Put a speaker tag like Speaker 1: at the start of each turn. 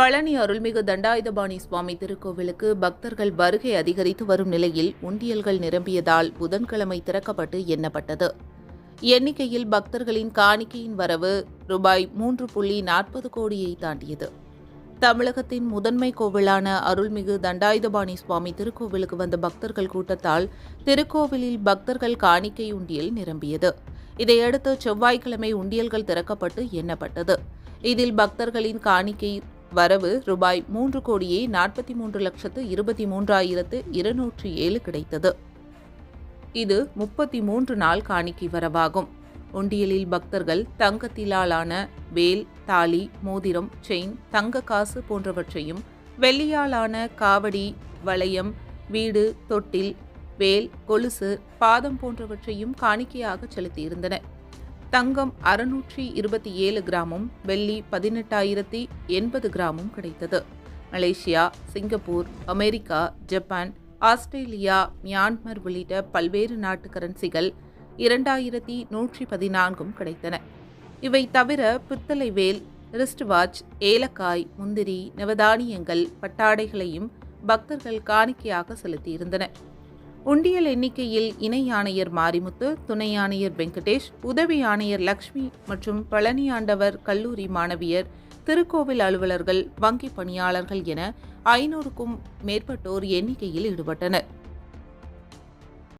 Speaker 1: பழனி அருள்மிகு தண்டாயுதபாணி சுவாமி திருக்கோவிலுக்கு பக்தர்கள் வருகை அதிகரித்து வரும் நிலையில் உண்டியல்கள் நிரம்பியதால் புதன்கிழமை திறக்கப்பட்டு எண்ணப்பட்டது. எண்ணிக்கையில் பக்தர்களின் காணிக்கையின் வரவு ரூபாய் மூன்று புள்ளி நாற்பது கோடியை தாண்டியது. தமிழகத்தின் முதன்மை கோவிலான அருள்மிகு தண்டாயுதபாணி சுவாமி திருக்கோவிலுக்கு வந்த பக்தர்கள் கூட்டத்தால் திருக்கோவிலில் பக்தர்கள் காணிக்கை உண்டியல் நிரம்பியது. இதையடுத்து செவ்வாய்க்கிழமை உண்டியல்கள் திறக்கப்பட்டு எண்ணப்பட்டது. இதில் பக்தர்களின் காணிக்கை வரவு ரூபாய் மூன்று கோடியே நாற்பத்தி மூன்று லட்சத்து இருபத்தி மூன்றாயிரத்து இருநூற்றி ஏழு கிடைத்தது. இது முப்பத்தி மூன்று நாள் காணிக்கை வரவாகும். ஒண்டியலில் பக்தர்கள் தங்கத்திலாலான வேல் தாலி மோதிரம் செயின் தங்க காசு போன்றவற்றையும் வெள்ளியாலான காவடி வளையம் வீடு தொட்டில் வேல் கொலுசு பாதம் போன்றவற்றையும் காணிக்கையாக செலுத்தியிருந்தனர் தங்கம் அறுநூற்றி இருபத்தி ஏழு கிராமும் வெள்ளி பதினெட்டாயிரத்தி எண்பது கிராமும் கிடைத்தது. Malaysia Singapore America Japan Australia Myanmar உள்ளிட்ட பல்வேறு நாட்டு கரன்சிகள் இரண்டாயிரத்தி நூற்றி பதினான்கும் கிடைத்தன. இவை தவிர பித்தளை வேல் ரிஸ்ட் வாட்ச் ஏலக்காய் முந்திரி நவதானியங்கள் பட்டாடைகளையும் பக்தர்கள் காணிக்கையாக செலுத்தியிருந்தனர் உண்டியல் எண்ணிக்கையில் இணை ஆணையர் மாரிமுத்து துணை ஆணையர் வெங்கடேஷ் உதவி ஆணையர் லக்ஷ்மி மற்றும் பழனி ஆண்டவர் கல்லூரி மாணவியர் திருக்கோவில் அலுவலர்கள் வங்கி பணியாளர்கள் என ஐநூறுக்கும் மேற்பட்டோர் எண்ணிக்கையில் ஈடுபட்டனர்.